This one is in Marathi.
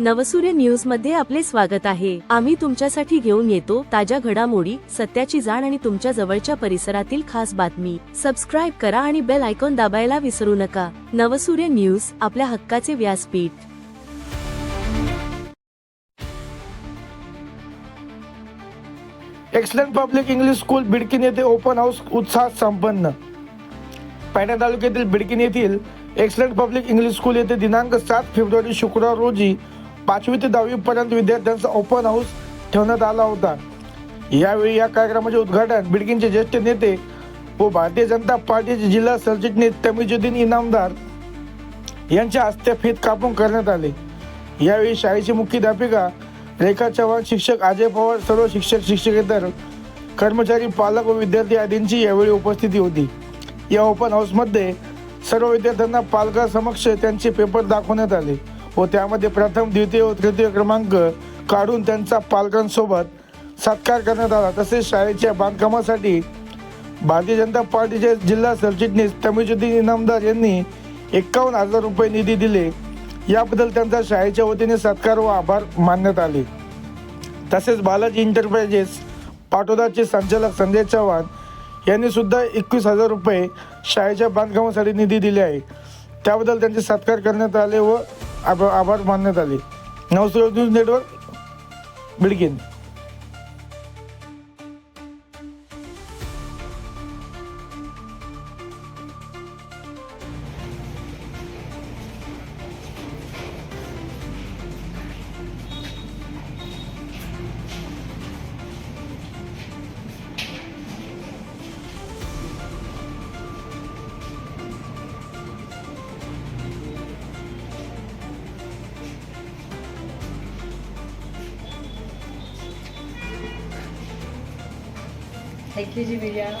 नवसूर्य न्यूजमध्ये आपले स्वागत आहे. आम्ही तुमच्यासाठी घेऊन येतो ताज्या घडामोडी सत्याची जाण आणि तुमच्या जवळच्या परिसरातील खास बातमी. सबस्क्राईब करा आणि बेल आयकॉन दाबायला विसरू नका. नवसूर्य न्यूज आपल्या हक्काचे व्यासपीठ. Excellent public English school Bidkin येथे ओपन हाऊस उत्साहात संपन्न. पैठण तालुक्यातील बिडकीन येथील एक्सलंट पब्लिक इंग्लिश स्कूल येथे दिनांक सात फेब्रुवारी शुक्रवार रोजी पाचवी ते दहावी पर्यंत विद्यार्थ्यांचा ओपन हाऊस ठेवण्यात आला होता. यावेळी या कार्यक्रमाचे उद्घाटन बिडकीनचे ज्येष्ठ नेते व भारतीय जनता पार्टीचे जिल्हा सरचिटणीस तमिजुद्दीन इनामदार यांच्या हस्ते फेत कापून करण्यात आले. यावेळी शाळेची मुख्याध्यापिका रेखा चव्हाण शिक्षक अजय पवार सर्व शिक्षक शिक्षकेतर कर्मचारी पालक व विद्यार्थी आदींची यावेळी उपस्थिती होती. या ओपन हाऊसमध्ये सर्व विद्यार्थ्यांना पालकासमक्ष त्यांचे पेपर दाखवण्यात आले. व त्यामध्ये प्रथम द्वितीय व तृतीय क्रमांक काढून त्यांचा पालकांसोबत सत्कार करण्यात आला. तसेच शाळेच्या बांधकामासाठी भारतीय जनता पार्टीचे जिल्हा सरचिटणीस तमिजुद्दीन इनामदार यांनी एकावन्न हजार रुपये निधी दिले. याबद्दल त्यांचा शाळेच्या वतीने सत्कार व आभार मानण्यात आले. तसेच बालाजी इंटरप्राइजेस पाटोदाचे संचालक संजय चव्हाण यांनी सुद्धा एकवीस हजार रुपये शाळेच्या बांधकामासाठी निधी दिले आहे. त्याबद्दल त्यांचे सत्कार करण्यात आले व आभा- आभार मानण्यात आले Navsurat news network Bidkin Teklici bir ya.